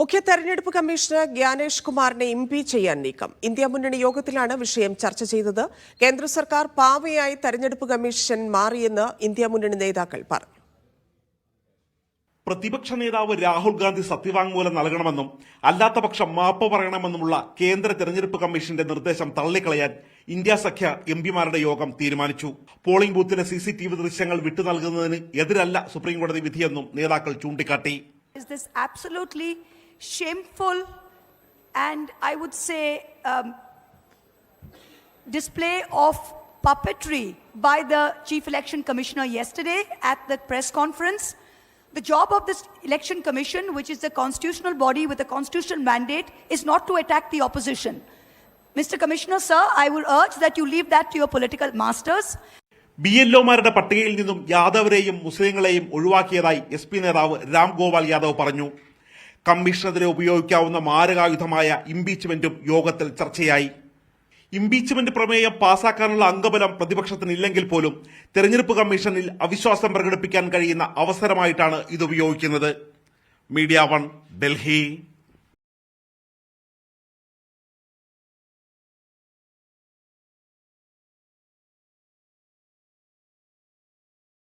മുഖ്യ തെരഞ്ഞെടുപ്പ് കമ്മീഷണർ ജ്ഞാനേഷ് കുമാറിനെ ഇംപീച്ച് ചെയ്യാൻ നീക്കം. ഇന്ത്യ മുന്നണി യോഗത്തിലാണ് വിഷയം ചർച്ച ചെയ്തത്. കേന്ദ്ര സർക്കാർ പാവയായി തെരഞ്ഞെടുപ്പ് കമ്മീഷൻ മാറിയെന്ന് ഇന്ത്യ മുന്നണി നേതാക്കൾ പറഞ്ഞു. പ്രതിപക്ഷ നേതാവ് രാഹുൽ ഗാന്ധി സത്യവാങ്മൂലം നൽകണമെന്നും അല്ലാത്ത പക്ഷം മാപ്പ് പറയണമെന്നുമുള്ള കേന്ദ്ര തെരഞ്ഞെടുപ്പ് കമ്മീഷന്റെ നിർദ്ദേശം തള്ളിക്കളയാൻ ഇന്ത്യ സഖ്യ എം പിമാരുടെ യോഗം തീരുമാനിച്ചു. Polling booth C C T V ദൃശ്യങ്ങൾ വിട്ടു നൽകുന്നതിന് എതിരല്ല സുപ്രീംകോടതി വിധിയെന്നും നേതാക്കൾ ചൂണ്ടിക്കാട്ടി. Is this absolutely shameful and I would say um, display of puppetry by the Chief Election Commissioner yesterday at the press conference. The job of this Election Commission, which is the constitutional body with a constitutional mandate, is not to attack the opposition. Mr. Commissioner, sir, I would urge that you leave that to your political masters. B L ഒമാരുടെ പട്ടികയിൽ നിന്നും യാദവരെയും മുസ്ലിങ്ങളെയും ഒഴിവാക്കിയതായി S P നേതാവ് രാം ഗോപാൽ യാദവ് പറഞ്ഞു കമ്മീഷനെതിരെ ഉപയോഗിക്കാവുന്ന മാരകായുധമായ ഇംപീച്ച്മെന്റും യോഗത്തിൽ ചർച്ചയായി. Impeachment പ്രമേയം പാസാക്കാനുള്ള അംഗബലം പ്രതിപക്ഷത്തിന് ഇല്ലെങ്കിൽ പോലും തെരഞ്ഞെടുപ്പ് കമ്മീഷനിൽ അവിശ്വാസം പ്രകടിപ്പിക്കാൻ കഴിയുന്ന അവസരമായിട്ടാണ് ഇത് ഉപയോഗിക്കുന്നത്. Media one Delhi.